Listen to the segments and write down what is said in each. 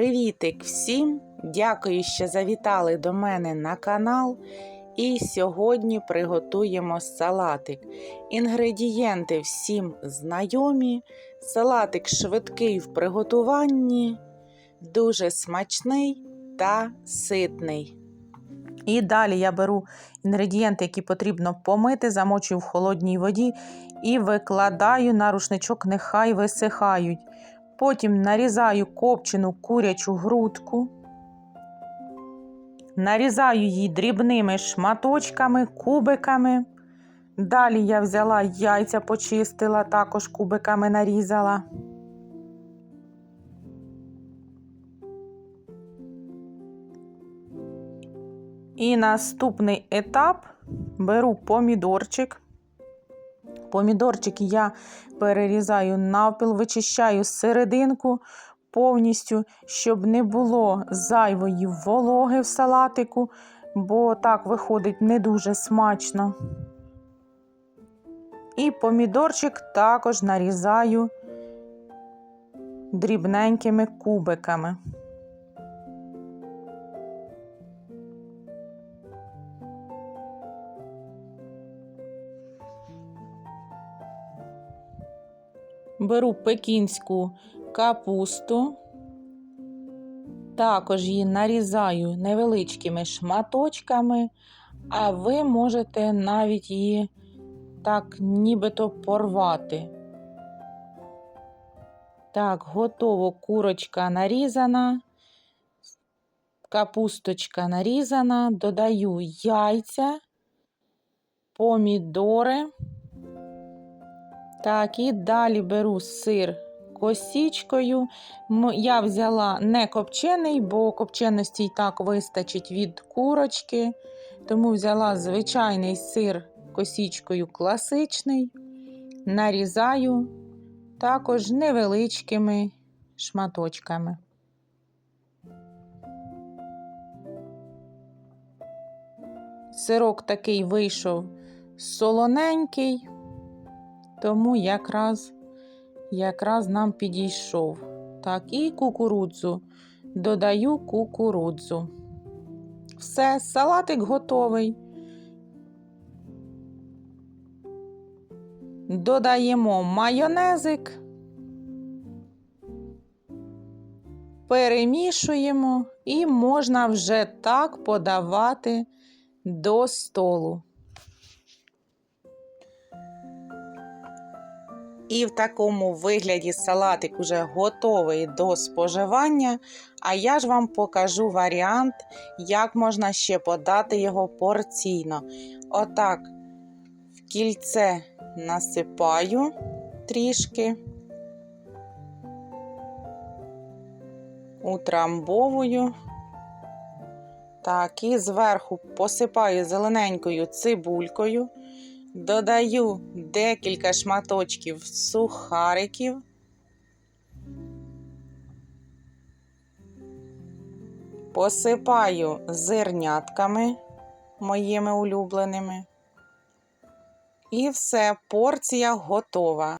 Привітик всім! Дякую, що завітали до мене на канал. І сьогодні приготуємо салатик. Інгредієнти всім знайомі. Салатик швидкий в приготуванні, дуже смачний та ситний. І далі я беру інгредієнти, які потрібно помити, замочую в холодній воді і викладаю на рушничок, нехай висихають. Потім нарізаю копчену курячу грудку, нарізаю її дрібними шматочками, кубиками. Далі я взяла яйця, почистила, також кубиками нарізала. І наступний етап беру помідорчик. Помідорчик я перерізаю навпіл, вичищаю серединку повністю, щоб не було зайвої вологи в салатику, бо так виходить не дуже смачно. І помідорчик також нарізаю дрібненькими кубиками. Беру пекінську капусту, також її нарізаю невеличкими шматочками, а ви можете навіть її так нібито порвати. Так, готово курочка нарізана, капусточка нарізана, додаю яйця, помідори. Так, і далі беру сир косічкою. Я взяла не копчений, бо копченості і так вистачить від курочки. Тому взяла звичайний сир косічкою класичний, нарізаю також невеличкими шматочками. Сирок такий вийшов солоненький тому якраз якраз нам підійшов. Так, і кукурудзу. Додаю кукурудзу. Все, салатик готовий. Додаємо майонезик, перемішуємо і можна вже так подавати до столу. І в такому вигляді салатик уже готовий до споживання. А я ж вам покажу варіант, як можна ще подати його порційно. Отак, в кільце насипаю трішки, утрамбовую. Так, і зверху посипаю зелененькою цибулькою. Додаю декілька шматочків сухариків. Посипаю зернятками моїми улюбленими. І все, порція готова.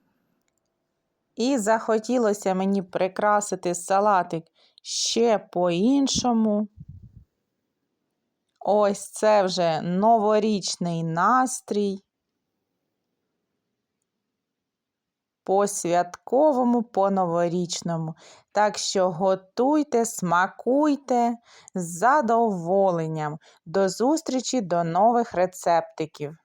І захотілося мені прикрасити салатик ще по-іншому. Ось це вже новорічний настрій. По святковому, по новорічному. Так що готуйте, смакуйте з задоволенням. До зустрічі, до нових рецептиків!